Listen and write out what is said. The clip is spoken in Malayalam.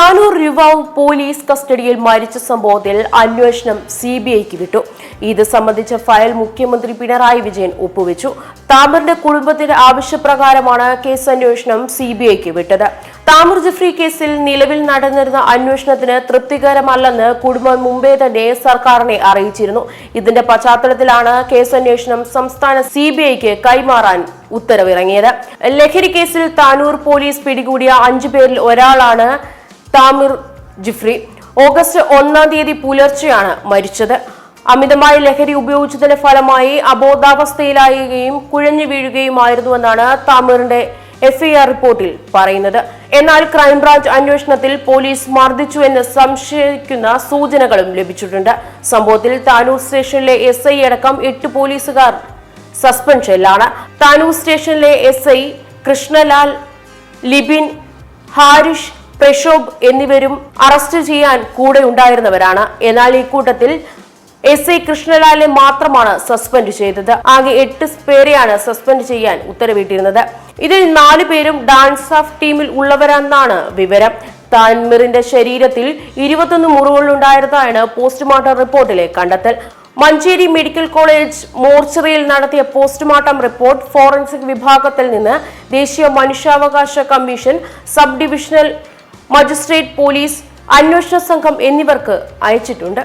താനൂർ യുവാവ് പോലീസ് കസ്റ്റഡിയിൽ മരിച്ച സംഭവത്തിൽ അന്വേഷണം സി ബി ഐക്ക് വിട്ടു. ഇത് സംബന്ധിച്ച ഫയൽ മുഖ്യമന്ത്രി പിണറായി വിജയൻ ഒപ്പുവെച്ചു. താമറിന്റെ കുടുംബത്തിന്റെ ആവശ്യപ്രകാരമാണ് കേസ് അന്വേഷണം സി ബി ഐക്ക് വിട്ടത്. താമർ ജഫ്രി കേസിൽ നിലവിൽ നടന്നിരുന്ന അന്വേഷണത്തിന് തൃപ്തികരമല്ലെന്ന് കുടുംബം മുമ്പേ തന്നെ സർക്കാരിനെ അറിയിച്ചിരുന്നു. ഇതിന്റെ പശ്ചാത്തലത്തിലാണ് കേസ് അന്വേഷണം സംസ്ഥാന സി ബി ഐക്ക് കൈമാറാൻ ഉത്തരവിറങ്ങിയത്. ലഹരി കേസിൽ താനൂർ പോലീസ് പിടികൂടിയ അഞ്ചു പേരിൽ ഒരാളാണ് താമിർ ജിഫ്രി. ഓഗസ്റ്റ് ഒന്നാം തീയതി പുലർച്ചെയാണ് മരിച്ചത്. അമിതമായ ലഹരി ഉപയോഗിച്ചതിന്റെ ഫലമായി അബോധാവസ്ഥയിലായുകയും കുഴഞ്ഞു വീഴുകയുമായിരുന്നുവെന്നാണ് താമിറിന്റെ എഫ്ഐആർ റിപ്പോർട്ടിൽ പറയുന്നത്. എന്നാൽ ക്രൈംബ്രാഞ്ച് അന്വേഷണത്തിൽ പോലീസ് മർദ്ദിച്ചു എന്ന് സംശയിക്കുന്ന സൂചനകളും ലഭിച്ചിട്ടുണ്ട്. സംഭവത്തിൽ താനൂർ സ്റ്റേഷനിലെ എസ് ഐ അടക്കം എട്ട് പോലീസുകാർ സസ്പെൻഷനിലാണ് താനൂർ സ്റ്റേഷനിലെ എസ് ഐ കൃഷ്ണലാൽ ലിബിൻ ഹാരിഷ് പ്രക്ഷോഭ് എന്നിവരും അറസ്റ്റ് ചെയ്യാൻ കൂടെ ഉണ്ടായിരുന്നവരാണ്. എന്നാൽ ഇക്കൂട്ടത്തിൽ എസ് ഐ കൃഷ്ണലാലിനെ മാത്രമാണ് സസ്പെൻഡ് ചെയ്തത്. ആകെ എട്ട് പേരെയാണ് സസ്പെൻഡ് ചെയ്യാൻ ഉത്തരവിട്ടിരുന്നത്. ഇതിൽ നാലു പേരും ഡാൻസ് ഓഫ് ടീമിൽ ഉള്ളവരെന്നാണ് വിവരം. താൻമിറിന്റെ ശരീരത്തിൽ ഇരുപത്തൊന്ന് മുറിവുകളുണ്ടായിരുന്നതാണ് പോസ്റ്റ്മോർട്ടം റിപ്പോർട്ടിലെ കണ്ടെത്തൽ. മഞ്ചേരി മെഡിക്കൽ കോളേജ് മോർച്ചറിയിൽ നടത്തിയ പോസ്റ്റ്മോർട്ടം റിപ്പോർട്ട് ഫോറൻസിക് വിഭാഗത്തിൽ നിന്ന് ദേശീയ മനുഷ്യാവകാശ commission sub divisional magistrate police അന്വേഷണ സംഘം എന്നിവർക്ക് അയച്ചിട്ടുണ്ട്.